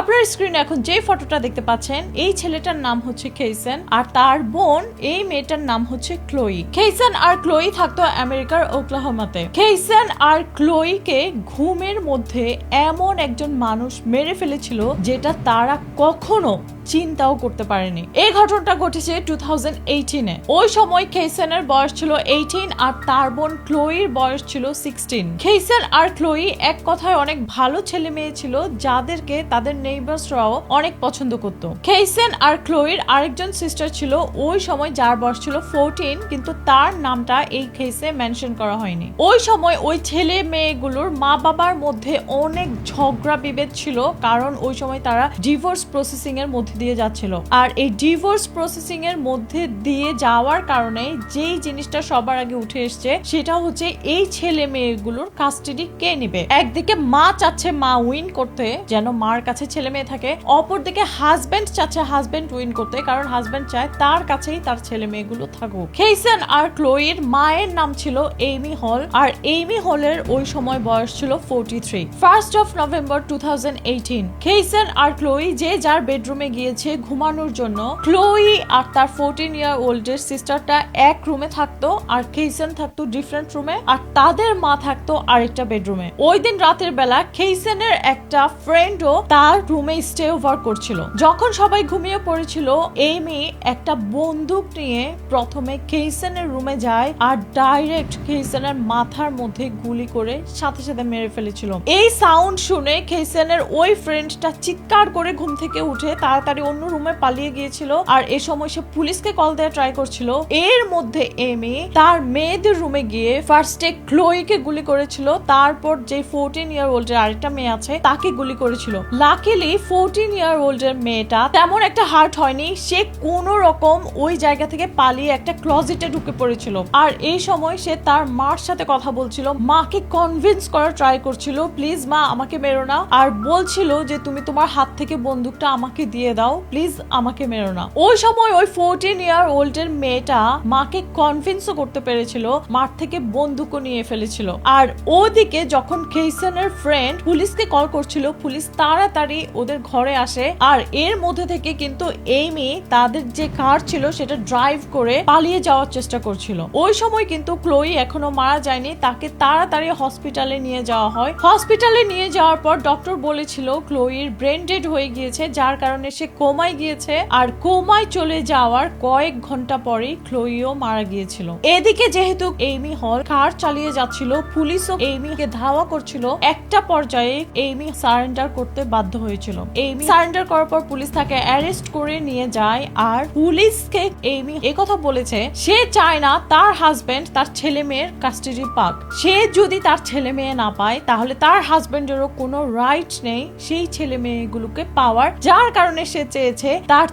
আপনার স্ক্রিনে এখন যে ফটোটা দেখতে পাচ্ছেন, এই ছেলেটার নাম হচ্ছে খেইসেন আর তার বোন, এই মেয়েটার নাম হচ্ছে ক্লোই খেইসেন আর ক্লোই থাকতো আমেরিকার ওকলাহোমাতে। খেইসেন আর ক্লোইকে ঘুমের মধ্যে এমন একজন মানুষ মেরে ফেলেছিল, যেটা তারা কখনো চিন্তাও করতে পারেনি। এই ঘটনাটা ঘটেছে টু থাউজেন্ড এইটিনে ওই সময় খেইসেনের বয়স ছিল এইটিন আর তার বোন ক্লোইর বয়স ছিল সিক্সটিন খেইসেন আর ক্লোই এক কথায় অনেক ভালো ছেলে মেয়ে ছিল, যাদেরকে তাদের নেইবার্সরাও অনেক পছন্দ করত। খেইসেন আর ক্লোইর আরেকজন সিস্টার ছিল, ওই সময় যার বয়স ছিল ফোরটিন কিন্তু তার নামটা এই কেসে মেনশন করা হয়নি। ওই সময় ওই ছেলে মেয়েগুলোর মা বাবার মধ্যে অনেক ঝগড়া বিভেদ ছিল, কারণ ওই সময় তারা ডিভোর্স প্রসেসিং এর মধ্যে দিয়ে যাচ্ছিল। আর এই ডিভোর্স প্রসেসিং এর মধ্যে দিয়ে যাওয়ার কারণে যেই জিনিসটা সবার আগে উঠে এসছে, সেটা হচ্ছে এই ছেলে মেয়েগুলোর কাস্টাডি কে নেবে? একদিকে মা চাচ্ছে মা উইন করতে, যেন মার কাছে ছেলে মেয়ে থাকে। অপরদিকে হাজবেন্ড চাচ্ছে হাজবেন্ড উইন করতে, কারণ হাজবেন্ড চায় তার কাছেই তার ছেলে মেয়েগুলো থাকুক। খেইসেন আর ক্লোইর মায়ের নাম ছিল এইমি হল আর এইমি হলের ওই সময় বয়স ছিল forty three first of November two thousand eighteen খেইসেন আর ক্লোই যে যার বেডরুমে গিয়েছে ঘুমানোর জন্য। ক্লোই আর তার ফোরটিন ইয়ার ওল্ডের সিস্টারটা এক রুমে থাকতো, আর খেইসেন থাকতো ডিফারেন্ট রুমে আর তাদের মা থাকতো আরেকটা বেডরুমে ওই দিন রাতের বেলা খেইসেনের একটা ফ্রেন্ডও তার রুমে স্টে ওভার করছিল। যখন সবাই ঘুমিয়ে পড়েছিল এই মেয়ে একটা বন্দুক নিয়ে প্রথমে কেইসেনের রুমে যায়, আর ডাইরেক্ট কেইসেনের মাথার মধ্যে গুলি করে সাথে সাথে মেরে ফেলেছিল। এই সাউন্ড শুনে কেইসেনের ওই ফ্রেন্ডটা চিৎকার করে ঘুম থেকে উঠে তাড়াতাড়ি অন্য রুমে পালিয়ে গিয়েছিল আর এ সময় সে পুলিশকে কল দেওয়া ট্রাই করছিল। এর মধ্যে এমি তার মেয়েদের রুমে গিয়ে ফার্স্টে ক্লোইকে গুলি করেছিল, তারপর যে ফোরটিন ইয়ার ওল্ডের আরেকটা মেয়ে আছে, তাকে গুলি করেছিল। লাকিলি ফোরটিন ইয়ার ওল্ডের মেয়েটা তেমন একটা হার্ট হয়নি, সে কোন রকম ওই জায়গা থেকে পালিয়ে একটা ক্লজেটে ঢুকে পড়েছিল। আর এই সময় সে তার মার সাথে কথা বলছিল, মাকে কনভিন্স করার ট্রাই করছিল প্লিজ মা, আমাকে মেরো না। আর বলছিল যে, তুমি তোমার হাত থেকে বন্দুকটা আমাকে দিয়ে দাও। প্লিজ আমাকে মেরো না। ওই সময় ওই ফোরটিন ইয়ার ওল্ডের মেয়েটা মাকে কনভিন্সও করতে পেরেছিল, মার থেকে বন্দুকও নিয়ে ফেলেছিল। আর ওদিকে যখন কেইসনের ফ্রেন্ড পুলিশকে কল করছিল, পুলিশ তাড়াতাড়ি ওদের ঘরে আসে। আর এর মধ্যে থেকে কিন্তু এইমি তাদের যে কার ছিল, সেটা ড্রাইভ করে পালিয়ে যাওয়ার চেষ্টা করছিল। ওই সময় কিন্তু ক্লোই এখনও মারা যায়নি, তাকে তাড়াতাড়ি হসপিটালে নিয়ে যাওয়া হয়। হসপিটালে নিয়ে যাওয়ার পর ডক্টর বলেছিল ক্লোইর ব্রেন ডেড হয়ে গিয়েছে, যার কারণে সে কোমায় গিয়েছে আর কোমায় চলে যাওয়ার কয়েক ঘণ্টা পরেই ক্লোইও মারা গিয়েছিল। এদিকে যেহেতু এইমি হল কার চালিয়ে যাচ্ছিল, পুলিশও এইমিকে ধাওয়া করছিল, একটা পর্যায়ে এইমি সারেন্ডার করতে বাধ্য হয়েছিল। এইমি সারেন্ডার করার পর পুলিশ তাকে অ্যারেস্ট করে নিয়ে যায় আর পুলিশকে এইমি কথা বলেছে, সে চায় না তার হাজবেন্ড তার ছেলে মেয়ের কাস্টাডি পাক। সে যদি তার ছেলে মেয়ে না পায়, তাহলে তার হাজবেন্ডেরও কোনো রাইট নেই সেই ছেলে মেয়েগুলোকে পাওয়ার। যার কারণে সে চেয়েছে তার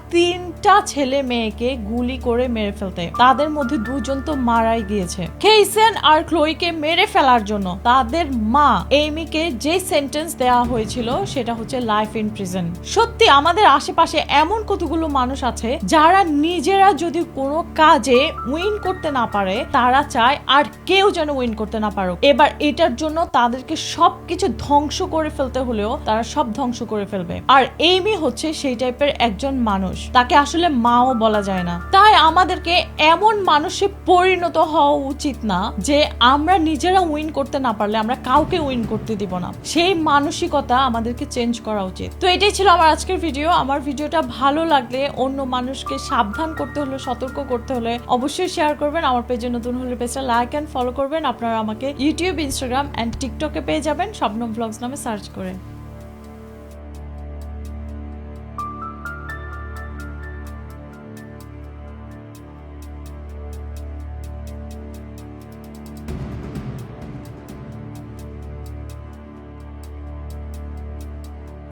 তিনটা ছেলে মেয়েকে গুলি করে মেরে ফেলতে। তাদের মধ্যে দুজন তো মারাই গিয়েছে। কেইসেন আর ক্লোইকে মেরে ফেলার জন্য তাদের মা এইমিকে যে সেন্টেন্স দেওয়া হয়েছিল, সেটা হচ্ছে লাইফ ইন প্রিজন সত্যি, আমাদের আশেপাশে এমন কতগুলো মানুষ আছে, যারা নিজেরা যদি কোনো কাজে উইন করতে না পারে, তারা চায় আর কেউ যেন উইন করতে না পারুক। এবার এটার জন্য তাদেরকে সবকিছু ধ্বংস করে ফেলতে হলেও তারা সব ধ্বংস করে ফেলবে। আর এইমি হচ্ছে সেই টাইপের একজন মানুষ। তাকে আসলে মাও বলা যায় না। তাই আমাদেরকে এমন মানুষে পরিণত হওয়া উচিত না যে আমরা নিজেরা উইন করতে না পারলে আমরা কাউকে উইন করতে দিব না। সেই মানসিকতা আমাদেরকে চেঞ্জ করা উচিত। তো এটাই ছিল আমার আজকের ভিডিও আমার ভিডিওটা ভালো লাগলে অন্য মানুষকে সাবধান করতে হলে, সতর্ক করতে হলে অবশ্যই শেয়ার করবেন। আমার পেজে নতুন হলে পেজটা লাইক অ্যান্ড ফলো করবেন। আপনারা আমাকে ইউটিউব ইনস্টাগ্রাম অ্যান্ড টিকটকে পেয়ে যাবেন। স্বপ্ন ব্লগস নামে সার্চ করে।